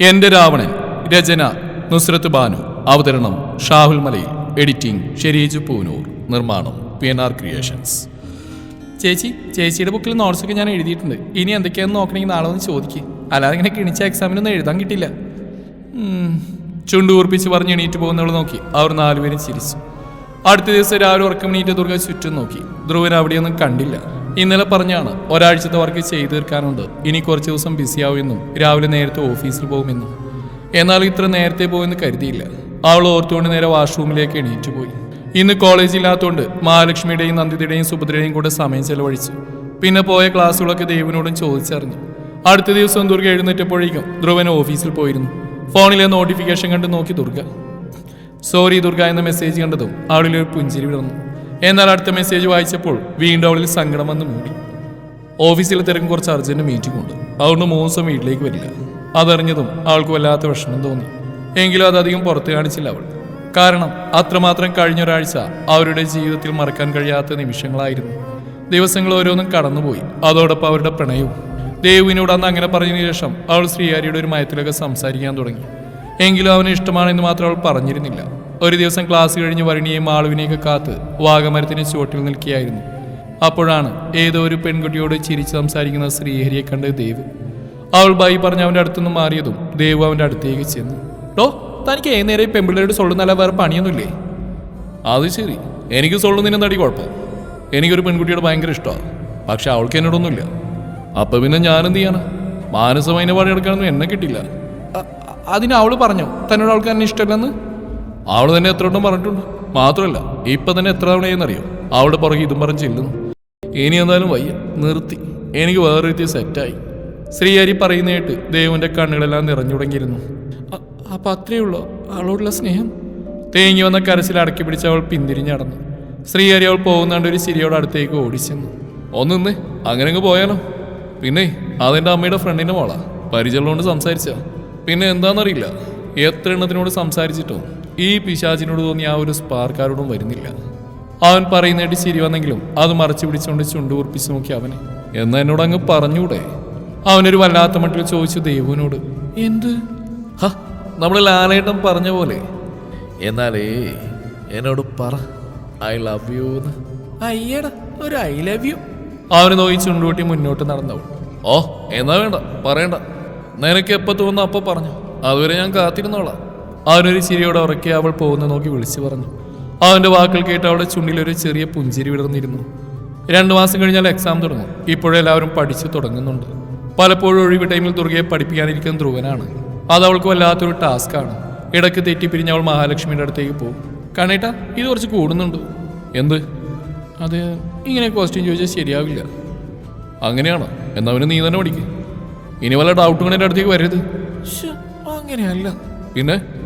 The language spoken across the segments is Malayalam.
എന്റെ രാവണൻ രചന നുസ്രത്ത് ബാനു. അവതരണം ഷാഹുൽ മലയിൽ. എഡിറ്റിംഗ് ഷെരീജ് പൂനൂർ. നിർമ്മാണം പി എൻ ആർ ക്രിയേഷൻസ്. ചേച്ചി ചേച്ചിയുടെ ബുക്കിൽ നോട്ട്സൊക്കെ ഞാൻ എഴുതിയിട്ടുണ്ട്. ഇനി എന്തൊക്കെയാണെന്ന് നോക്കണമെങ്കിൽ നാളെ ഒന്ന് ചോദിക്കുക അല്ലാതെ ഇങ്ങനെ കിണിച്ച എക്സാമിനൊന്നും എഴുതാൻ കിട്ടില്ല ചുണ്ടുകൂർപ്പിച്ച് പറഞ്ഞ് എണീറ്റ് പോകുന്നവൾ നോക്കി. അവർ നാലുപേരും ചിരിച്ചു. അടുത്ത ദിവസം രാവിലെ ഉറക്കം എണീറ്റ് ദുർഗ ചുറ്റും നോക്കി. ധ്രുവൻ അവിടെയൊന്നും കണ്ടില്ല. ഇന്നലെ പറഞ്ഞാണ് ഒരാഴ്ചത്തെ വർക്ക് ചെയ്തു തീർക്കാനുണ്ട്. ഇനി കുറച്ച് ദിവസം ബിസിയാവുമെന്നും രാവിലെ നേരത്തെ ഓഫീസിൽ പോകുമെന്നും എന്നാൽ ഇത്ര നേരത്തെ പോകുമെന്ന് കരുതിയില്ല. അവൾ ഓർത്തുകൊണ്ട് നേരെ വാഷ്റൂമിലേക്ക് എണീറ്റ് പോയി. ഇന്ന് കോളേജ് ഇല്ലാത്തതുകൊണ്ട് മഹാലക്ഷ്മിയുടെയും നന്ദിതയുടെയും സുഭദ്രയുടെയും കൂടെ സമയം ചെലവഴിച്ചു. പിന്നെ പോയ ക്ലാസ്സുകളൊക്കെ ദേവിനോടും ചോദിച്ചറിഞ്ഞു. അടുത്ത ദിവസം ദുർഗ എഴുന്നേറ്റപ്പോഴേക്കും ധ്രുവൻ ഓഫീസിൽ പോയിരുന്നു. ഫോണിലെ നോട്ടിഫിക്കേഷൻ കണ്ട് നോക്കി ദുർഗ. സോറി ദുർഗ എന്ന മെസ്സേജ് കണ്ടതും അവളിലൊരു പുഞ്ചിരി വിടർന്നു. എന്നാൽ അടുത്ത മെസ്സേജ് വായിച്ചപ്പോൾ വീണ്ടും അവളിൽ സങ്കടം വന്ന് മൂടി. ഓഫീസിലെ തിരക്കും കുറച്ച് അർജന്റ് മീറ്റിംഗ് ഉണ്ട്. അതുകൊണ്ട് ദിവസം വീട്ടിലേക്ക് വരില്ല. അതറിഞ്ഞതും അവൾക്ക് വല്ലാത്ത വിഷമം തോന്നി. എങ്കിലും അതധികം പുറത്ത് കാണിച്ചില്ല അവൾ. കാരണം അത്രമാത്രം കഴിഞ്ഞ ഒരാഴ്ച അവരുടെ ജീവിതത്തിൽ മറക്കാൻ കഴിയാത്ത നിമിഷങ്ങളായിരുന്നു. ദിവസങ്ങൾ ഓരോന്നും കടന്നുപോയി. അതോടൊപ്പം അവരുടെ പ്രണയവും. ദേവുവിനോട് അന്ന് അങ്ങനെ പറഞ്ഞതിന് ശേഷം അവൾ ശ്രീഹാരിയുടെ ഒരു മയത്തിലൊക്കെ സംസാരിക്കാൻ തുടങ്ങി. എങ്കിലും അവന് ഇഷ്ടമാണെന്ന് മാത്രം അവൾ പറഞ്ഞിരുന്നില്ല. ഒരു ദിവസം ക്ലാസ് കഴിഞ്ഞ് വരുണിയെയും ആളുവിനെയൊക്കെ കാത്ത് വാഗമരത്തിന് ചുവട്ടിൽ നിൽക്കുകയായിരുന്നു. അപ്പോഴാണ് ഏതോ ഒരു പെൺകുട്ടിയോട് ചിരിച്ച് സംസാരിക്കുന്ന ശ്രീഹരിയെ കണ്ട് ദേവ്. അവൾ ബൈ പറഞ്ഞ് അവന്റെ അടുത്തുനിന്ന് മാറിയതും ദേവ് അവന്റെ അടുത്തേക്ക് ചെന്നു. ഡോ തനിക്ക് ഏത് നേരം പെൺപിള്ളേരോട് സൊള്ളുന്നല്ല വേറെ പണിയൊന്നുമില്ലേ? അത് ശരി. എനിക്ക് സൊള്ളുന്നതിന് നടി കുഴപ്പം? എനിക്കൊരു പെൺകുട്ടിയോട് ഭയങ്കര ഇഷ്ടമാണ് പക്ഷെ അവൾക്ക് എന്നോടൊന്നുമില്ല. അപ്പം പിന്നെ ഞാനെന്ത് ചെയ്യാനാ? മാനസമായി പണിയെടുക്കാനൊന്നും എന്നെ കിട്ടില്ല അതിന് അവൾ പറഞ്ഞു? തന്നോട് അവൾക്ക് എന്നെ ഇഷ്ടമല്ലെന്ന്? അവൾ തന്നെ എത്ര വട്ടം പറഞ്ഞിട്ടുണ്ട്? മാത്രമല്ല ഇപ്പൊ തന്നെ എത്ര തവണയെന്നറിയോ അവളുടെ പുറകെ ഇതും പറഞ്ഞ് ചെല്ലുന്നു. ഇനി എന്തായാലും വയ്യ നിർത്തി. എനിക്ക് വേറെ രീതി സെറ്റായി ശ്രീഹരി പറയുന്നതായിട്ട് ദേവന്റെ കണ്ണുകളെല്ലാം നിറഞ്ഞു തുടങ്ങിയിരുന്നു. അപ്പൊ അത്രയേ ഉള്ളൂ അവളോടുള്ള സ്നേഹം? തേങ്ങി വന്ന കരച്ചിൽ അടക്കി പിടിച്ച് അവൾ പിന്തിരിഞ്ഞടന്നു ശ്രീഹരി അവൾ പോകുന്നാണ്ട് ഒരു ശരിയോട് അടുത്തേക്ക് ഓടിച്ചെന്നു. ഒന്നിന്ന് അങ്ങനെ അങ്ങ് പോയാലോ? പിന്നെ അതെന്റെ അമ്മയുടെ ഫ്രണ്ടിന്റെ മോളാ. പരിചയമുള്ളതുകൊണ്ട് സംസാരിച്ച. പിന്നെ എന്താണെന്നറിയില്ല എത്ര എണ്ണത്തിനോട് സംസാരിച്ചിട്ടോ ഈ പിശാചിനോട് തോന്നിയ ആ ഒരു സ്പാർക്കാരോടും വരുന്നില്ല. അവൻ പറയുന്നതായിട്ട് ശരി വന്നെങ്കിലും അത് മറച്ചു പിടിച്ചുകൊണ്ട് ചുണ്ടു ഉറപ്പിച്ചു നോക്കി അവനെ. എന്നാ എന്നോട് അങ്ങ് പറഞ്ഞൂടെ? അവനൊരു വല്ലാത്ത മട്ടിൽ ചോദിച്ചു ദേവുവിനോട് എന്ത്? ഹ നമ്മൾ ലാലേട്ടൻ പറഞ്ഞ പോലെ. എന്നാലേ എന്നോട് പറ. ഐ ലവ് യു അയ്യടാ ഒരു ഐ ലവ് യു അവന് നോക്കി ചുണ്ടുകൂട്ടി മുന്നോട്ട് നടന്നവൾ ഓ എന്നാ വേണ്ട പറയണ്ട. നിനക്ക് എപ്പോ തോന്നുന്നു അപ്പൊ പറഞ്ഞു. അതുവരെ ഞാൻ കാത്തിരുന്നോളാം. അവനൊരു ചിരിയോടെ ഉറക്കി അവൾ പോകുന്ന നോക്കി വിളിച്ചു പറഞ്ഞു. അവന്റെ വാക്കുകൾ കേട്ട് അവളുടെ ചുണ്ടിലൊരു ചെറിയ പുഞ്ചിരി വിടർന്നിരുന്നു. രണ്ടു മാസം കഴിഞ്ഞാൽ എക്സാം തുടങ്ങും. ഇപ്പോഴെല്ലാവരും പഠിച്ചു തുടങ്ങുന്നുണ്ട്. പലപ്പോഴും ഒഴിവ് ടൈമിൽ ദുർഗയെ പഠിപ്പിക്കാനിരിക്കുന്ന ധ്രുവനാണ്. അത് അവൾക്ക് വല്ലാത്തൊരു ടാസ്ക്കാണ് ഇടയ്ക്ക് തെറ്റിപ്പിരിഞ്ഞ് അവൾ മഹാലക്ഷ്മിയുടെ അടുത്തേക്ക് പോകും. കണേട്ടാ ഇത് കുറച്ച് കൂടുന്നുണ്ട്. എന്ത്? അത് ഇങ്ങനെ ക്വസ്റ്റ്യൻ ചോദിച്ചാൽ ശരിയാവില്ല. അങ്ങനെയാണോ? എന്നാ അവന് നീ തന്നെ പഠിക്കും. ഇനി വല്ല ഡൗട്ടും എന്റെ അടുത്തേക്ക് വരരുത്. അങ്ങനെയല്ല. പിന്നെ?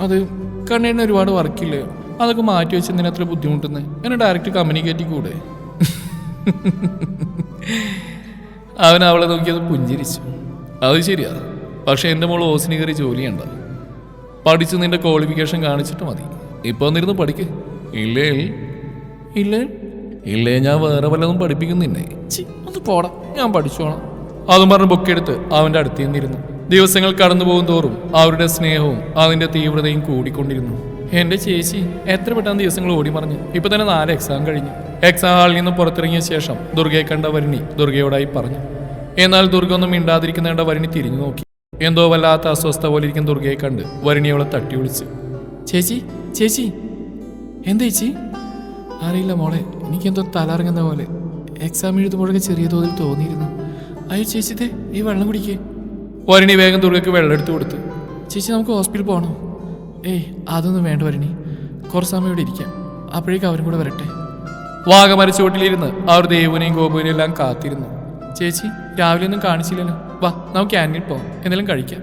അത് കണ്ണേണ്ണ ഒരുപാട് വർക്കില്ല അതൊക്കെ മാറ്റി വെച്ച് എന്തിനാ അത്ര ബുദ്ധിമുട്ടുന്നത് എന്നെ ഡയറക്റ്റ് കമ്മ്യൂണിക്കേറ്റ് കൂടെ? അവൻ അവളെ നോക്കിയത് പുഞ്ചിരിച്ചു. അത് ശരിയാ. പക്ഷെ എന്റെ മോൾ ഓസിന് കയറി ജോലി ചെയ്യണ്ട. പഠിച്ച് നിന്റെ ക്വാളിഫിക്കേഷൻ കാണിച്ചിട്ട് മതി. ഇപ്പൊ വന്നിരുന്ന് പഠിക്ക്. ഇല്ലേ? ഇല്ലേ? ഇല്ലേ? ഞാൻ വേറെ വല്ലതും പഠിപ്പിക്കുന്നില്ലേ? നിന്നെ ഒന്ന് പോടാ. ഞാൻ പഠിച്ചോളാം. അതും പറഞ്ഞ് ബുക്ക് എടുത്ത് അവന്റെ അടുത്ത് നിന്നിരുന്നു. ദിവസങ്ങൾ കടന്നു പോകും തോറും അവരുടെ സ്നേഹവും അതിന്റെ തീവ്രതയും കൂടിക്കൊണ്ടിരുന്നു. എന്റെ ചേച്ചി എത്ര പെട്ടെന്ന് ദിവസങ്ങൾ ഓടി മറിഞ്ഞു. ഇപ്പൊ തന്നെ നാല് എക്സാം കഴിഞ്ഞു. എക്സാം ഹാളിൽ നിന്ന് പുറത്തിറങ്ങിയ ശേഷം ദുർഗയെ കണ്ട വരുണി ദുർഗയോടായി പറഞ്ഞു. എന്നാൽ ദുർഗ ഒന്നും മിണ്ടാതിരിക്കുന്ന കണ്ട വരുണി തിരിഞ്ഞു നോക്കി. എന്തോ വല്ലാത്ത അസ്വസ്ഥ പോലെ ഇരിക്കുന്ന ദുർഗയെ കണ്ട് വരുണി അവളെ തട്ടി വിളിച്ചു. ചേച്ചി ചേച്ചി. എന്താ ചേച്ചി? അറിയില്ല മോളെ എനിക്കെന്തോ തലറങ്ങുന്ന പോലെ. എക്സാം എഴുതുമ്പോഴൊക്കെ ചെറിയ തോതിൽ തോന്നിയിരുന്നു. അയ്യോ ചേച്ചി ദേ ഈ വെള്ളം കുടിക്കേ. വരുണി വേഗം ദുർഗയ്ക്ക് വെള്ളം എടുത്തു കൊടുത്തു. ചേച്ചി നമുക്ക് ഹോസ്പിറ്റലിൽ പോകണോ ഏയ് അതൊന്നും വേണ്ട വരണി. കുറച്ച് സമയം ഇവിടെ ഇരിക്കാം. അപ്പോഴേക്കും അവരും കൂടെ വരട്ടെ. വാഗമരച്ചോട്ടിലിരുന്ന് അവർ ദേവുനെയും ഗോപുവിനെയും എല്ലാം കാത്തിരുന്നു. ചേച്ചി രാവിലെ ഒന്നും കാണിച്ചില്ലല്ലോ. വാ നമുക്ക് ക്യാന്റീൻ പോവാം. എന്തെങ്കിലും കഴിക്കാം.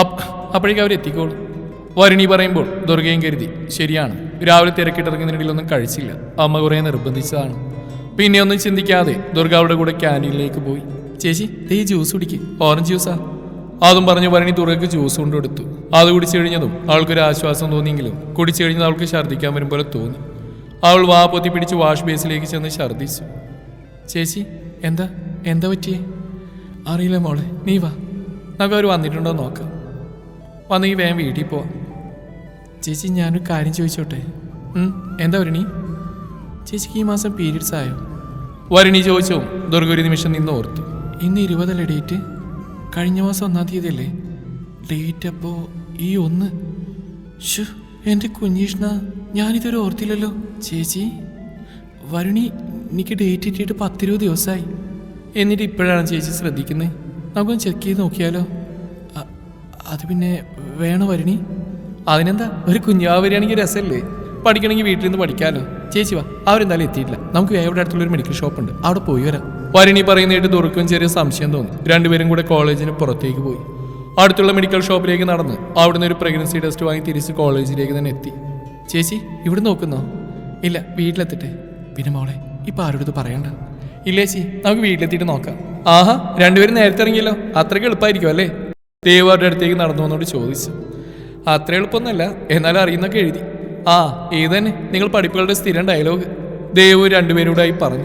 അപ്പ് അപ്പോഴേക്കും അവർ എത്തിക്കോളൂ. വരുണി പറയുമ്പോൾ ദുർഗയും കരുതി ശരിയാണ്. രാവിലെ തിരക്കിട്ടിറങ്ങുന്നതിനിടയിലൊന്നും കഴിച്ചില്ല. അമ്മ കുറേ നിർബന്ധിച്ചതാണ്. പിന്നെ ഒന്നും ചിന്തിക്കാതെ ദുർഗ അവരുടെ കൂടെ ക്യാന്റീനിലേക്ക് പോയി. ചേച്ചി ദേ ജ്യൂസ് കുടിക്ക്. ഓറഞ്ച് ജ്യൂസാ. അതും പറഞ്ഞു വരണി തുറക്ക് ജ്യൂസ് കൊണ്ട് കൊടുത്തു. അത് കുടിച്ചു കഴിഞ്ഞതും അവൾക്കൊരു ആശ്വാസം തോന്നിയെങ്കിലും കുടിച്ചു കഴിഞ്ഞത് അവൾക്ക് ഛർദ്ദിക്കാൻ വരും പോലെ തോന്നി. അവൾ വാ പൊത്തി പിടിച്ച് വാഷ് ബേസിലേക്ക് ചെന്ന് ഛർദ്ദിച്ചു. ചേച്ചി എന്താ? എന്താ പറ്റിയേ? അറിയില്ല മോളെ നീ വാ. നമുക്ക് അവർ വന്നിട്ടുണ്ടോ നോക്കാം. വന്നെങ്കിൽ വേഗം വീട്ടിൽ പോവാം. ചേച്ചി ഞാനൊരു കാര്യം ചോദിച്ചോട്ടെ? എന്താ വരണി ചേച്ചിക്ക് ഈ മാസം പീരീഡ്സ് ആയോ? വരണി ചോദിച്ചോ ദുർഗ ഒരു നിമിഷം നിന്ന് ഓർത്തു. ഇന്ന് ഇരുപതല്ലേ ഡേറ്റ്? കഴിഞ്ഞ മാസം ഒന്നാം തീയതി അല്ലേ ഡേറ്റ് അപ്പോ ഈ ഒന്ന്. ഷു എന്റെ കുഞ്ഞീഷ്ണ ഞാനിതൊരു ഓർത്തില്ലല്ലോ. ചേച്ചി വരുണി എനിക്ക് ഡേറ്റ് ഇട്ടിട്ട് പത്തിരുപത് ദിവസമായി എന്നിട്ട് ഇപ്പോഴാണ് ചേച്ചി ശ്രദ്ധിക്കുന്നത് നമുക്കൊന്ന് ചെക്ക് ചെയ്ത് നോക്കിയാലോ? അത് പിന്നെ വേണോ വരുണി? അതിനെന്താ? ഒരു കുഞ്ഞാവ് വരികയാണെങ്കിൽ രസമല്ലേ പഠിക്കണമെങ്കിൽ വീട്ടിൽ നിന്ന് പഠിക്കാലോ. ചേച്ചി വാ അവരെന്തായാലും എത്തിയിട്ടില്ല. നമുക്ക് ഇവിടെ അടുത്തുള്ള ഒരു മെഡിക്കൽ ഷോപ്പ് ഉണ്ട്. അവിടെ പോയി വരാം. വരണി പറയുന്നതായിട്ട് ദുർക്കും ചെറിയ സംശയം തോന്നി. രണ്ടുപേരും കൂടെ കോളേജിന് പുറത്തേക്ക് പോയി. അടുത്തുള്ള മെഡിക്കൽ ഷോപ്പിലേക്ക് നടന്ന് അവിടുന്ന് ഒരു പ്രഗ്നൻസി ടെസ്റ്റ് വാങ്ങി തിരിച്ച് കോളേജിലേക്ക് തന്നെ എത്തി. ചേച്ചി ഇവിടെ നോക്കുന്നോ? ഇല്ല വീട്ടിലെത്തിട്ടെ. പിന്നെ മോളെ ഇപ്പം ആരോട് പറയണ്ട. ഇല്ല ചേച്ചി നമുക്ക് വീട്ടിലെത്തിയിട്ട് നോക്കാം. ആഹാ രണ്ടുപേരും നേരത്തെ ഇറങ്ങിയല്ലോ. അത്രയ്ക്ക് എളുപ്പമായിരിക്കും അല്ലേ? ദേവാരുടെ അടുത്തേക്ക് നടന്നു വന്നോട് ചോദിച്ചു. അത്ര എളുപ്പമൊന്നുമല്ല എന്നാലും അറിയുന്നൊക്കെ എഴുതി. ആ ഇത് തന്നെ. നിങ്ങൾ പഠിപ്പുകളുടെ സ്ഥിരം ഡയലോഗ് ദേവ് രണ്ടുപേരോടായി പറഞ്ഞു.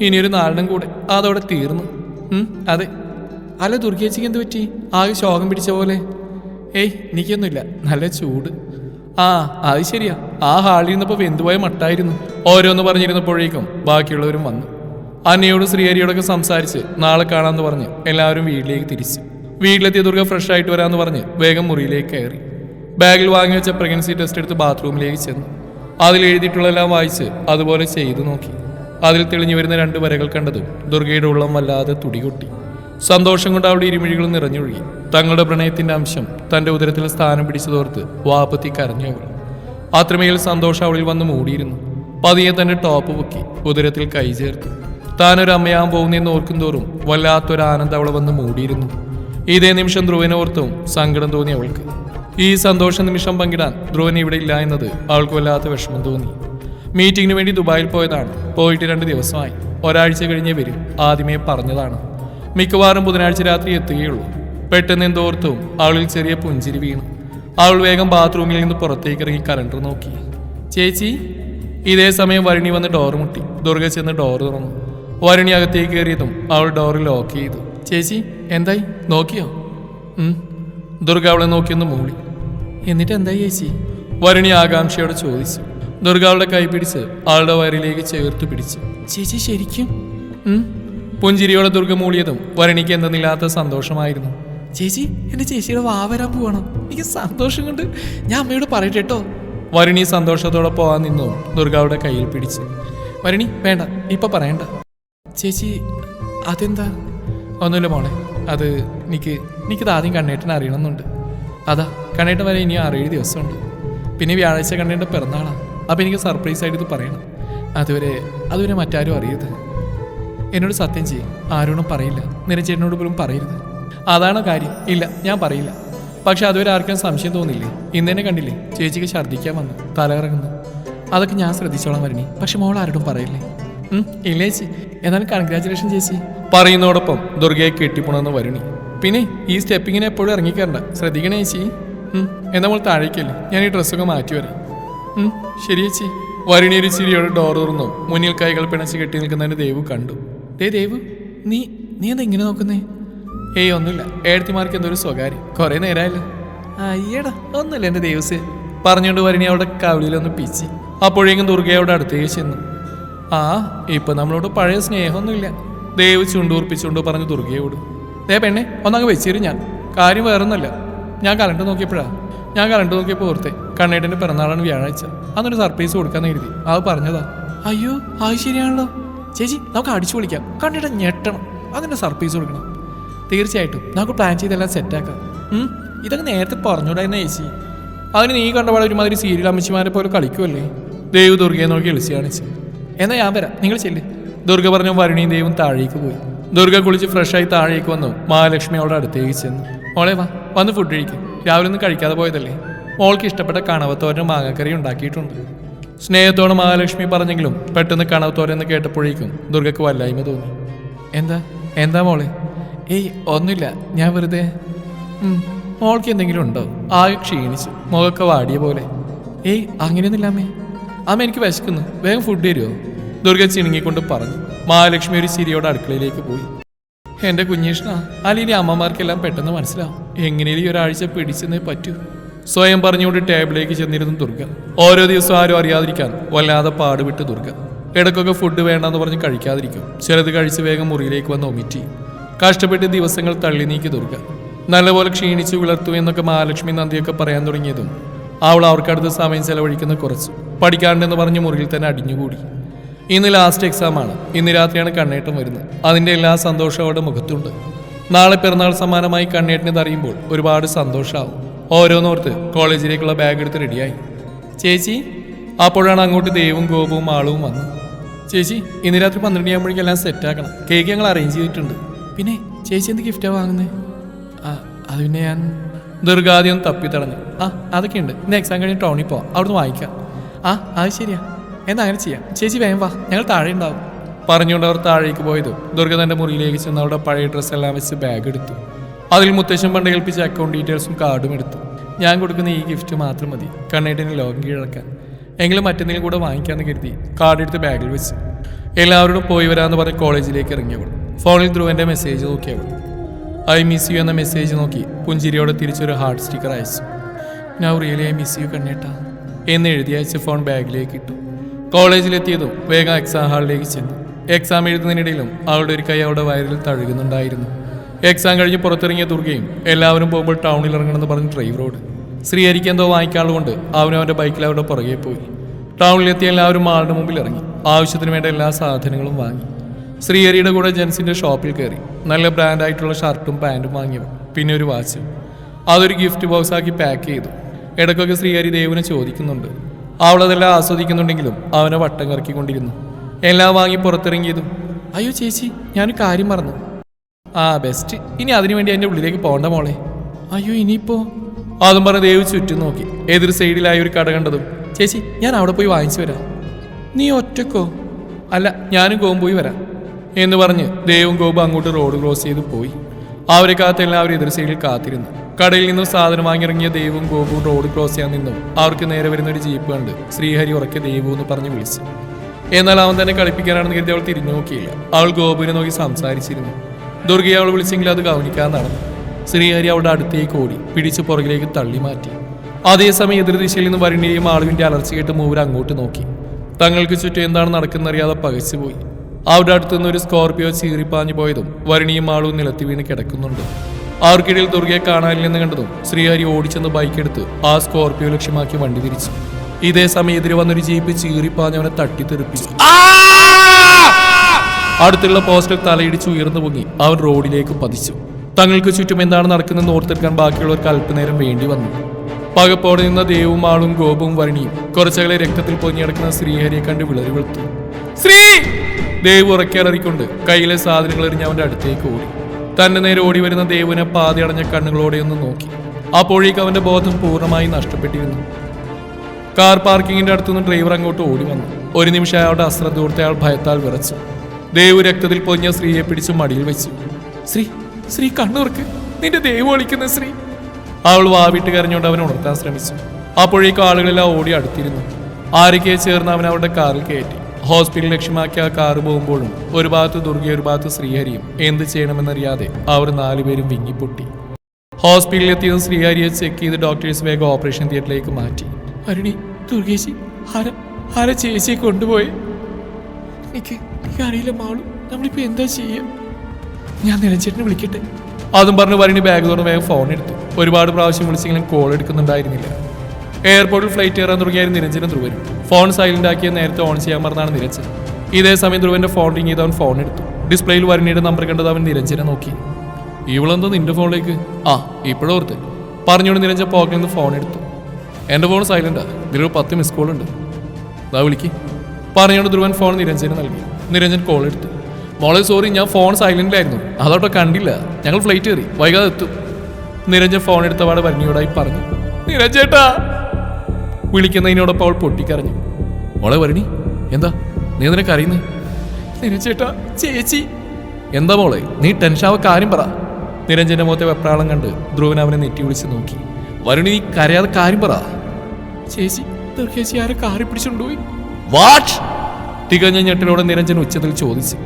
ഇനിയൊരു നാലെണ്ണം കൂടെ. അതോടെ തീർന്നു. അതെ. അല്ല ദുർഗേച്ചിക്ക് എന്ത് പറ്റി? ആകെ ശോകം പിടിച്ച പോലെ. ഏയ് എനിക്കൊന്നുമില്ല. നല്ല ചൂട്. ആ അത് ശരിയാ. ആ ഹാളിൽ നിന്നപ്പോൾ വെന്തുപോയ മട്ടായിരുന്നു. ഓരോന്ന് പറഞ്ഞിരുന്നപ്പോഴേക്കും ബാക്കിയുള്ളവരും വന്നു. അന്നയോടും ശ്രീഹരിയോടൊക്കെ സംസാരിച്ച് നാളെ കാണാമെന്ന് പറഞ്ഞ് എല്ലാവരും വീട്ടിലേക്ക് തിരിച്ചു. വീട്ടിലെത്തിയ ദുർഗ ഫ്രഷ് ആയിട്ട് വരാമെന്ന് പറഞ്ഞ് വേഗം മുറിയിലേക്ക് കയറി. ബാഗിൽ വാങ്ങി വെച്ച പ്രഗ്നൻസി ടെസ്റ്റ് എടുത്ത് ബാത്റൂമിലേക്ക് ചെന്നു. അതിൽ എഴുതിയിട്ടുള്ളതെല്ലാം വായിച്ച് അതുപോലെ ചെയ്തു നോക്കി. അതിൽ തെളിഞ്ഞു വരുന്ന രണ്ട് വരകൾ കണ്ടതും ദുർഗയുടെ ഉള്ളം വല്ലാതെ തുടികൊട്ടി. സന്തോഷം കൊണ്ട് അവളുടെ ഇരുമിഴികൾ നിറഞ്ഞൊഴുകി. തങ്ങളുടെ പ്രണയത്തിന്റെ അംശം തന്റെ ഉദരത്തിൽ സ്ഥാനം പിടിച്ചതോർത്ത് വാപ്പത്തി കരഞ്ഞു അവൾ. അത്രമേൽ സന്തോഷം അവളിൽ വന്ന് മൂടിയിരുന്നു. പതിയെ തന്റെ ടോപ്പ് പൊക്കി ഉദരത്തിൽ കൈ ചേർത്തു. താനൊരു അമ്മയാൻ പോകുന്നെന്ന് ഓർക്കും തോറും വല്ലാത്തൊരു ആനന്ദം അവളെ വന്ന് മൂടിയിരുന്നു. ഇതേ നിമിഷം ധ്രുവനോർത്തവും സങ്കടം തോന്നി അവൾക്ക്. ഈ സന്തോഷ നിമിഷം പങ്കിടാൻ ധ്രുവൻ ഇവിടെ ഇല്ല എന്നത് അവൾക്ക് വല്ലാത്ത വിഷമം തോന്നി. മീറ്റിംഗിന് വേണ്ടി ദുബായിൽ പോയതാണ്. പോയിട്ട് രണ്ട് ദിവസമായി. ഒരാഴ്ച കഴിഞ്ഞേ വരും. ആദ്യമേ പറഞ്ഞതാണ്. മിക്കവാറും ബുധനാഴ്ച രാത്രി എത്തുകയുള്ളൂ. പെട്ടെന്ന് എന്തോർത്തും അവളിൽ ചെറിയ പുഞ്ചിരി വീണു. അവൾ വേഗം ബാത്റൂമിൽ നിന്ന് പുറത്തേക്ക് ഇറങ്ങി കലണ്ടർ നോക്കി. ചേച്ചി ഇതേ സമയം വരുണി വന്ന് ഡോർ മുട്ടി. ദുർഗ ചെന്ന് ഡോർ തുറന്നു. വരുണി അകത്തേക്ക് കയറിയതും അവൾ ഡോർ ലോക്ക് ചെയ്തു. ചേച്ചി എന്തായി? നോക്കിയോ. ദുർഗ അവളെ നോക്കിയൊന്ന് മൂളി എന്നിട്ട് എന്തായി ചേച്ചി? വരുണി ആകാംക്ഷയോടെ ചോദിച്ചു. ദുർഗാവളുടെ കൈ പിടിച്ച് ആളുടെ വയറിലേക്ക് ചേർത്ത് പിടിച്ചു. ചേച്ചി ശരിക്കും. പുഞ്ചിരിയോടെ ദുർഗ മൂളിയതും വരുണിക്ക് എന്തെന്നില്ലാത്ത സന്തോഷമായിരുന്നു. ചേച്ചി എന്റെ ചേച്ചിയുടെ വാ വരാൻ പോവാണോ. എനിക്ക് സന്തോഷം കൊണ്ട് ഞാൻ അമ്മയോട് പറയട്ടെ കേട്ടോ. വരുണി സന്തോഷത്തോടെ പോവാൻ നിന്നു ദുർഗാവുടെ കയ്യിൽ പിടിച്ചു. വരുണി വേണ്ട ഇപ്പൊ പറയണ്ട. ചേച്ചി അതെന്താ? ഒന്നുമില്ല മോളെ അത് എനിക്ക് എനിക്കിത് ആദ്യം കണ്ണേട്ടനെ അറിയണമെന്നുണ്ട്. അതാ കണ്ണേട്ടൻ വരെ ഇനി ആറേഴ് ദിവസമുണ്ട്. പിന്നെ വ്യാഴാഴ്ച കണ്ടിട്ട് പിറന്നാളാണ് അപ്പം എനിക്ക് സർപ്രൈസ് ആയിട്ട് ഇത് പറയണം. അതുവരെ അതുവരെ മറ്റാരും അറിയരുത്. എന്നോട് സത്യം ചെയ്യും ആരോടും പറയില്ല. നിരച്ചേട്ടനോട് പോലും പറയരുത്. അതാണ് കാര്യം? ഇല്ല ഞാൻ പറയില്ല. പക്ഷെ അതുവരെ ആർക്കും സംശയം തോന്നില്ലേ? ഇന്ന് തന്നെ കണ്ടില്ലേ? ചേച്ചിക്ക് ഛർദ്ദിക്കാൻ വന്നു തലകറങ്ങുന്നു. അതൊക്കെ ഞാൻ ശ്രദ്ധിച്ചോളാം വരണി പക്ഷെ മോൾ ആരോടും പറയില്ലേ? ഇല്ല ചേച്ചി. എന്നാലും കൺഗ്രാചുലേഷൻ ചേച്ചി. പറയുന്നതോടൊപ്പം ദുർഗയെ കെട്ടിപ്പോണെന്ന് വരുണി. പിന്നെ ഈ സ്റ്റെപ്പിങ്ങിനെ എപ്പോഴും ഇറങ്ങിക്കണ്ട ശ്രദ്ധിക്കണേ ചേച്ചി. എന്നാ മോൾ താഴേക്കല്ലേ ഞാൻ ഈ ഡ്രസ്സൊക്കെ മാറ്റി വരാം. ശരി ചേച്ചി. വരുണി ഒരു ചിരിയോടെ ഡോർ തുറന്നു. മുന്നിൽ കൈകൾ പിണച്ച് കെട്ടി നിൽക്കുന്നതിന് ദേവു കണ്ടു. ദേ ദേവു നീ നീ എന്താ ഇങ്ങനെ നോക്കുന്നേ? ഏയ് ഒന്നുമില്ല. ഏഴത്തിമാർക്ക് എന്തൊരു സ്വകാര്യം. കുറെ നേരമായല്ലോ അയ്യടാ ഒന്നുമില്ല എന്റെ ദേവസ് പറഞ്ഞുകൊണ്ട് വരണി അവളുടെ കവിളിലൊന്ന് പിച്ചി. അപ്പോഴേക്കും ദുർഗയുടെ അടുത്തേക്ക് ചെന്നു. ആ ഇപ്പൊ നമ്മളോട് പഴയ സ്നേഹമൊന്നുമില്ല. ദേവ് ചുണ്ടൂർപ്പിച്ചുകൊണ്ട് പറഞ്ഞു ദുർഗയോട്. ദേ പെണ്ണെ ഒന്നങ്ങ് വെച്ചിരും ഞാൻ. കാര്യം വേറൊന്നുമല്ല. ഞാൻ കലണ്ടർ നോക്കിയപ്പോഴാ. ഞാൻ കലണ്ടർ നോക്കിയപ്പോൾ ഓർത്തെ കണ്ണേട്ടന്റെ പിറന്നാളാണ് വ്യാഴാഴ്ച. അന്നൊരു സർപ്രൈസ് കൊടുക്കാൻ കരുതി. അത് പറഞ്ഞതാ അയ്യോ അത് ശരിയാണല്ലോ. ചേച്ചി നമുക്ക് അടിച്ചു പൊളിക്കാം. കണ്ണേട്ടൻ ഞെട്ടണം. അതിന്റെ സർപ്രൈസ് കൊടുക്കണം. തീർച്ചയായിട്ടും നമുക്ക് പ്ലാൻ ചെയ്തെല്ലാം സെറ്റാക്കാം ഇതൊക്കെ നേരത്തെ പറഞ്ഞൂടായിരുന്ന ചേച്ചി. അതിന് നീ കണ്ടപാടെ ഒരുമാതിരി സീരിയൽ അമ്മച്ചിമാരെ പോലെ കളിക്കുമല്ലേ ദേവ് ദുർഗയെ നോക്കി എളിച്ചു കാണിച്ച്. എന്നാ ഞാൻ വരാം. നിങ്ങൾ ചെല്ല്. ദുർഗ പറഞ്ഞു വരുണിയും ദേവും താഴേക്ക് പോയി. ദുർഗ കുളിച്ച് ഫ്രഷായി താഴേക്ക് വന്നു. മഹാലക്ഷ്മി അവളുടെ അടുത്തേക്ക് ചെന്നു. മോളെ വാ. വന്ന് ഫുഡ് കഴിക്കും. രാവിലെ ഒന്നും കഴിക്കാതെ പോയതല്ലേ? മോൾക്ക് ഇഷ്ടപ്പെട്ട കണവത്തോരനും മാങ്ങക്കറി ഉണ്ടാക്കിയിട്ടുണ്ട്. സ്നേഹത്തോടെ മഹാലക്ഷ്മി പറഞ്ഞെങ്കിലും പെട്ടെന്ന് കണവത്തോരൻ എന്ന് കേട്ടപ്പോഴേക്കും ദുർഗക്ക് വല്ലായ്മ തോന്നി. എന്താ? എന്താ മോളെ? ഏയ് ഒന്നുമില്ല. ഞാൻ വെറുതെ മോൾക്ക് എന്തെങ്കിലും ഉണ്ടോ? ആകെ ക്ഷീണിച്ച്. മുഖമൊക്കെ വാടിയ പോലെ. ഏയ് അങ്ങനെയൊന്നുമില്ല അമ്മേ. അമ്മ എനിക്ക് വിശക്കുന്നു. വേഗം ഫുഡ് തരുമോ ദുർഗ ചിണുങ്ങിക്കൊണ്ട് പറഞ്ഞു. മഹാലക്ഷ്മി ഒരു ചിരിയോടെ അടുക്കളയിലേക്ക് പോയി. എന്റെ കുഞ്ഞീഷ്ണ അല്ലെങ്കിൽ അമ്മമാർക്കെല്ലാം പെട്ടെന്ന് മനസ്സിലാവും എങ്ങനെയും ഒരാഴ്ച പിടിച്ചെന്നേ പറ്റൂ. സ്വയം പറഞ്ഞുകൊണ്ട് ടേബിളിലേക്ക് ചെന്നിരുന്നു ദുർഗ. ഓരോ ദിവസവും ആരും അറിയാതിരിക്കാൻ വല്ലാതെ പാടുവിട്ട് ദുർഗ. ഇടയ്ക്കൊക്കെ ഫുഡ് വേണ്ടെന്ന് പറഞ്ഞ് കഴിക്കാതിരിക്കും. ചിലത് കഴിച്ച് വേഗം മുറിയിലേക്ക് വന്ന് ഒമിറ്റി കഷ്ടപ്പെട്ട് ദിവസങ്ങൾ തള്ളി നീക്കി ദുർഗ. നല്ലപോലെ ക്ഷീണിച്ച് വിളർത്തു എന്നൊക്കെ മഹാലക്ഷ്മി നന്ദിയൊക്കെ പറയാൻ തുടങ്ങിയതും അവൾ അവർക്കടുത്ത് സമയം ചെലവഴിക്കുന്ന കുറച്ചു. പഠിക്കാണ്ടെന്ന് പറഞ്ഞ് മുറിയിൽ തന്നെ അടിഞ്ഞുകൂടി. ഇന്ന് ലാസ്റ്റ് എക്സാം ആണ്. ഇന്ന് രാത്രിയാണ് കണ്ണേട്ടം വരുന്നത്. അതിന്റെ എല്ലാ സന്തോഷവും അവിടെ മുഖത്തുണ്ട്. നാളെ പിറന്നാൾ സമ്മാനമായി കണ്ണേട്ടിനെ അറിയുമ്പോൾ ഒരുപാട് സന്തോഷമാവും ഓരോന്നോർത്ത് കോളേജിലേക്കുള്ള ബാഗ് എടുത്ത് റെഡിയായി ചേച്ചി അപ്പോഴാണ് അങ്ങോട്ട് ദേവും ഗോപവും ആളവും വന്നു ചേച്ചി ഇന്ന് രാത്രി പന്ത്രണ്ട് ആകുമ്പോഴേക്കും എല്ലാം സെറ്റാക്കണം കേക്ക് ഞങ്ങൾ അറേഞ്ച് ചെയ്തിട്ടുണ്ട്. പിന്നെ ചേച്ചി എന്ത് ഗിഫ്റ്റാണ് വാങ്ങുന്നത് ആ അത് പിന്നെ ഞാൻ ദുർഗാദ്യം തപ്പി തടഞ്ഞു. ആ അതൊക്കെ ഉണ്ട് ഇന്ന് എക്സാം കഴിഞ്ഞ് ടൗണിൽ പോവാം. അവിടുന്ന് വാങ്ങിക്കാം. ആ അത് ശരിയാ. എന്നാ അങ്ങനെ ചെയ്യാം. ചേച്ചി വേഗം വാ. ഞങ്ങൾ താഴെ ഉണ്ടാവും. പറഞ്ഞുകൊണ്ട് അവർ താഴേക്ക് പോയത്. ദുർഗ തന്റെ മുറിയിലേക്ക് ചെന്ന് അവരുടെ പഴയ ഡ്രസ്സ് എല്ലാം വെച്ച് ബാഗ് എടുത്തു. അതിൽ മുത്തശ്ശൻ പണ്ട് ഏൽപ്പിച്ച അക്കൗണ്ട് ഡീറ്റെയിൽസും കാർഡും എടുത്തു. ഞാൻ കൊടുക്കുന്ന ഈ ഗിഫ്റ്റ് മാത്രം മതി. കണ്ണേട്ടിന് ലോകം കീഴടക്കാൻ. എങ്കിലും മറ്റെന്തെങ്കിലും കൂടെ വാങ്ങിക്കാമെന്ന് കരുതി കാർഡ് എടുത്ത് ബാഗിൽ വെച്ച്. എല്ലാവരോടും പോയി വരാമെന്ന് പറഞ്ഞ് കോളേജിലേക്ക് ഇറങ്ങിയവൾ ഫോണിൽ ധ്രുവന്റെ മെസ്സേജ് നോക്കിയവൾ ഐ മിസ് യു എന്ന മെസ്സേജ് നോക്കി പുഞ്ചിരിയോടെ തിരിച്ചൊരു ഹാർട്ട് സ്റ്റിക്കർ അയച്ചു. Now really I miss you കണ്ണേട്ടാ എന്ന് എഴുതി അയച്ച് ഫോൺ ബാഗിലേക്ക് ഇട്ടു. കോളേജിലെത്തിയതും വേഗം എക്സാം ഹാളിലേക്ക് ചെന്നു. എക്സാം എഴുതുന്നതിനിടയിലും അവളുടെ ഒരു കൈ അവളുടെ വയറിൽ തഴുകുന്നുണ്ടായിരുന്നു. എക്സാം കഴിഞ്ഞ് പുറത്തിറങ്ങിയ ദുർഗയും എല്ലാവരും പോകുമ്പോൾ ടൗണിൽ ഇറങ്ങണമെന്ന് പറഞ്ഞ് ഡ്രൈവറോട് ശ്രീഹരിക്ക് എന്തോ വാങ്ങിക്കാളുകൊണ്ട് അവനും അവന്റെ ബൈക്കിൽ അവരുടെ പുറകെ പോയി. ടൗണിലെത്തിയ എല്ലാവരും മാളിന് മുമ്പിൽ ഇറങ്ങി. ആവശ്യത്തിന് വേണ്ട എല്ലാ സാധനങ്ങളും വാങ്ങി. ശ്രീഹരിയുടെ കൂടെ ജെൻസിന്റെ ഷോപ്പിൽ കയറി. നല്ല ബ്രാൻഡായിട്ടുള്ള ഷർട്ടും പാന്റും വാങ്ങിയവ. പിന്നെ ഒരു വാച്ചും. അതൊരു ഗിഫ്റ്റ് ബോക്സ് ആക്കി പാക്ക് ചെയ്തു. ഇടയ്ക്കൊക്കെ ശ്രീഹരി ദേവിനെ ചോദിക്കുന്നുണ്ട്. അവളതെല്ലാം ആസ്വദിക്കുന്നുണ്ടെങ്കിലും അവനെ വട്ടം കറക്കിക്കൊണ്ടിരുന്നു. എല്ലാം വാങ്ങി പുറത്തിറങ്ങിയതും അയ്യോ ചേച്ചി ഞാനൊരു കാര്യം മറന്നു. ആ ബെസ്റ്റ് ഇനി അതിനു വേണ്ടി എന്റെ ഉള്ളിലേക്ക് പോകണ്ട മോളെ. അയ്യോ ഇനിയിപ്പോ? അതും പറഞ്ഞ് ദേവ് ചുറ്റും നോക്കി. എതിർ സൈഡിലായി ഒരു കട കണ്ടതും ചേച്ചി ഞാൻ അവിടെ പോയി വാങ്ങിച്ചു വരാം. നീ ഒറ്റക്കോ? അല്ല ഞാനും ഗോവും പോയി വരാം. എന്ന് പറഞ്ഞ് ദേവും ഗോപും അങ്ങോട്ട് റോഡ് ക്രോസ് ചെയ്ത് പോയി. അവരെ കാത്ത് എല്ലാവരും എതിർ സൈഡിൽ കാത്തിരുന്നു. കടയിൽ നിന്നും സാധനം വാങ്ങിയിറങ്ങിയ ദേവും ഗോപുവും റോഡ് ക്രോസ് ചെയ്യാൻ നിന്നും. അവർക്ക് നേരെ വരുന്ന ഒരു ജീപ്പ് കണ്ട് ശ്രീഹരി ഉറക്കെ ദേവു എന്ന് പറഞ്ഞ് വിളിച്ചു. എന്നാൽ അവൻ തന്നെ കളിപ്പിക്കാനാണെന്ന് കരുതി അവൾ തിരിഞ്ഞു നോക്കിയില്ല. അവൾ ഗോപുവിനെ നോക്കി സംസാരിച്ചിരുന്നു. ദുർഗയെ അവൾ വിളിച്ചെങ്കിൽ അത് ഗവനിക്കാൻ നടന്നു. ശ്രീഹരി അവളുടെ അടുത്തേക്ക് ഓടി പിടിച്ച് പുറകിലേക്ക് തള്ളി മാറ്റി അതേസമയം എതിർദിശയിൽ നിന്ന് വരുണിയെയും ആളുവിന്റെ അലർച്ച കേട്ട് മൂവർ അങ്ങോട്ട് നോക്കി. തങ്ങൾക്ക് ചുറ്റും എന്താണ് നടക്കുന്നറിയാതെ പകച്ചുപോയി അവരുടെ അടുത്തുനിന്ന് ഒരു സ്കോർപിയോ ചീറിപ്പാഞ്ഞു പോയതും വരുണിയും ആളും നിലത്തി വീണ് കിടക്കുന്നുണ്ട്. അവർക്കിടയിൽ ദുർഗയെ കാണാനില്ലെന്ന് കണ്ടതും ശ്രീഹരി ഓടിച്ചെന്ന് ബൈക്കെടുത്ത് ആ സ്കോർപിയോ ലക്ഷ്യമാക്കി വണ്ടി തിരിച്ചു. ഇതേ സമയം എതിരെ വന്നൊരു ജീപ്പ് ചീറിപ്പാഞ്ഞവനെ തട്ടിത്തെറിപ്പിച്ചു. അടുത്തുള്ള പോസ്റ്റർ തലയിടിച്ച് ഉയർന്നു പൊങ്ങി അവൻ റോഡിലേക്ക് പതിച്ചു. തങ്ങൾക്ക് ചുറ്റും എന്താണ് നടക്കുന്നതെന്ന് ഓർത്തെടുക്കാൻ ബാക്കിയുള്ളവർക്ക് അല്പനേരം വേണ്ടി വന്നു. പകപ്പോടെ നിന്ന ദേവും ആളും ഗോപവും വരണിയും കുറച്ചകളെ രക്തത്തിൽ പൊങ്ങിയടക്കുന്ന ശ്രീഹരിയെ കണ്ട് വിളറി വെളുത്തു. ശ്രീ! ദേവ് ഉറക്കിയറിക്കൊണ്ട് കയ്യിലെ സാധനങ്ങൾ എറിഞ്ഞ് അവന്റെ അടുത്തേക്ക് ഓടി. തന്റെ നേരെ ഓടി വരുന്ന ദേവുവിനെ പാതിയടഞ്ഞ കണ്ണുകളോടെ ഒന്ന് നോക്കി. അപ്പോഴേക്ക് അവന്റെ ബോധം പൂർണമായി നഷ്ടപ്പെട്ടിരുന്നു. കാർ പാർക്കിങ്ങിന്റെ അടുത്തുനിന്ന് ഡ്രൈവർ അങ്ങോട്ട് ഓടി വന്നു. ഒരു നിമിഷം അയാളുടെ അശ്രദ്ധ കൊടുത്ത് അയാൾ ഭയത്താൽ വിറച്ചു. ദേവ് രക്തത്തിൽ പൊതിഞ്ഞ സ്ത്രീയെ പിടിച്ച് മടിയിൽ വെച്ചു. ശ്രീ ശ്രീ കണ്ണൂർക്ക് നിന്റെ ദേവ് ഒളിക്കുന്ന ശ്രീ. അവൾ വാവിട്ട് കരഞ്ഞുകൊണ്ട് അവനെ ഉണർത്താൻ ശ്രമിച്ചു. അപ്പോഴേക്കും ആളുകളെല്ലാം ഓടി അടുത്തിരുന്നു. ആരൊക്കെ ചേർന്ന് അവൻ അവരുടെ കാറിൽ കയറ്റി. ഹോസ്പിറ്റൽ ലക്ഷ്യമാക്കി ആ കാറ് പോകുമ്പോഴും ഒരു ഭാഗത്ത് ദുർഗ ഒരു ഭാഗത്ത് ശ്രീഹരിയും. എന്ത് ചെയ്യണമെന്നറിയാതെ അവർ നാലുപേരും വിങ്ങിപ്പൊട്ടി. ഹോസ്പിറ്റലിൽ എത്തിയത് ശ്രീഹരിയെ ചെക്ക് ചെയ്ത് ഡോക്ടേഴ്സ് വേഗം ഓപ്പറേഷൻ തിയേറ്ററിലേക്ക് മാറ്റി. അരുണി ദുർഗേശി ഹര ഹര ചേച്ചിയെ കൊണ്ടുപോയി? എനിക്ക് അറിയില്ല മാളു. നമ്മളിപ്പോ എന്താ ചെയ്യുക ഞാൻ നിലച്ചേട്ടനെ വിളിക്കട്ടെ. അതും പറഞ്ഞ് വരണി ബാഗ് തുറന്ന് വേഗം ഫോൺ എടുത്തു. ഒരുപാട് പ്രാവശ്യം വിളിച്ചെങ്കിലും കോൾ എടുക്കുന്നുണ്ടായിരുന്നില്ല. എയർപോർട്ടിൽ ഫ്ലൈറ്റ് കയറാൻ തുടങ്ങിയായിരുന്നു നിരഞ്ജനും ധ്രുവനും. ഫോൺ സൈലന്റ് ആക്കിയ നേരത്തെ ഓൺ ചെയ്യാൻ പറഞ്ഞാണ് നിരഞ്ജൻ. ഇതേ സമയം ധ്രുവന്റെ ഫോൺ റിങ് ചെയ്ത് അവൻ ഫോൺ എടുത്തു. ഡിസ്പ്ലേയിൽ വരുണിയുടെ നമ്പർ കണ്ടത് അവൻ നിരഞ്ജനെ നോക്കി. ഇവളെന്തോ നിന്റെ ഫോണിലേക്ക് ആ ഇപ്പോഴും ഓർത്ത്. പറഞ്ഞുകൊണ്ട് നിരഞ്ജൻ പോക്കറ്റിൽ നിന്ന് ഫോൺ എടുത്തു. എന്റെ ഫോൺ സൈലന്റാ ഇതിലൊരു പത്ത് മിസ് കോൾ ഉണ്ട്. അതാ വിളിക്ക്. പറഞ്ഞുകൊണ്ട് ധ്രുവൻ ഫോൺ നിരഞ്ജന് നൽകി. നിരഞ്ജൻ കോൾ എടുത്തു. മോളെ സോറി ഞാൻ ഫോൺ സൈലന്റിലായിരുന്നു അതോട്ടോ കണ്ടില്ല. ഞങ്ങൾ ഫ്ലൈറ്റ് കയറി. വൈകാതെ എത്തും. നിരഞ്ജൻ ഫോൺ എടുത്തപാട് വരണിയോടായി പറഞ്ഞു. നിരഞ്ജേട്ടാ! വിളിക്കുന്നതിനോടൊപ്പം അവൾ പൊട്ടിക്കറിഞ്ഞു മോളെ വരണി എന്താ? നീ നിനക്ക് അറിയുന്നേ നിരഞ്ജേട്ടാ ചേച്ചി. എന്താ മോളെ? നീ ടെൻഷാവ കാര്യം പറ. നിരഞ്ജന്റെ മുഖത്തെ വെപ്രാളം കണ്ട് ധ്രുവൻ അവനെ നെറ്റി വിളിച്ച് നോക്കി. വരുണി നീ കരയാതെ കാര്യം പറ. ചേച്ചി ദുർഗേച്ചി ആരെ കാറി പിടിച്ചുകൊണ്ടുപോയി വാട്ട് തികഞ്ഞ ഞെട്ടിനോട് നിരഞ്ജൻ ഉച്ചത്തിൽ ചോദിച്ചു.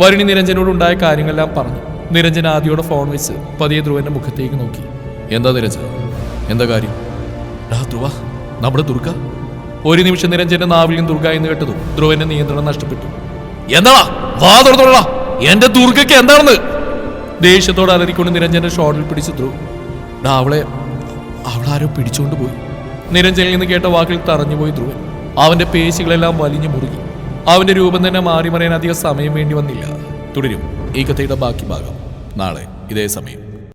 വരുണി നിരഞ്ജനോട് ഉണ്ടായ കാര്യങ്ങളെല്ലാം പറഞ്ഞു. നിരഞ്ജൻ ആദ്യയോടെ ഫോൺ വെച്ച് പതിയെ ധ്രുവന്റെ മുഖത്തേക്ക് നോക്കി. എന്താ നിരഞ്ജൻ? എന്താ കാര്യം? ഡാ ധ്രുവ നമ്മുടെ ദുർഗ. ഒരു നിമിഷം നിരഞ്ജന്റെ നാവിലും ദുർഗ എന്ന് കേട്ടതും ധ്രുവന്റെ നിയന്ത്രണം നഷ്ടപ്പെട്ടു. എന്താ വാ തുറന്നോളാ എന്റെ ദുർഗയ്ക്ക് എന്താണെന്ന്? ദേഷ്യത്തോട് അലറിക്കൊണ്ട് നിരഞ്ജന്റെ ഷോട്ടിൽ പിടിച്ചു ധ്രുവ് അവളെ അവളാരോ പിടിച്ചുകൊണ്ട് പോയി. നിരഞ്ജനിൽ നിന്ന് കേട്ട വാക്കിൽ തറഞ്ഞുപോയി ധ്രുവൻ. അവന്റെ പേശികളെല്ലാം വലിഞ്ഞു മുറുകി. അവന്റെ രൂപം തന്നെ മാറി മറിയാൻ അധികം സമയം വേണ്ടി വന്നില്ല. തുടരും. ഈ കഥയുടെ ബാക്കി ഭാഗം. നാളെ ഇതേ സമയം.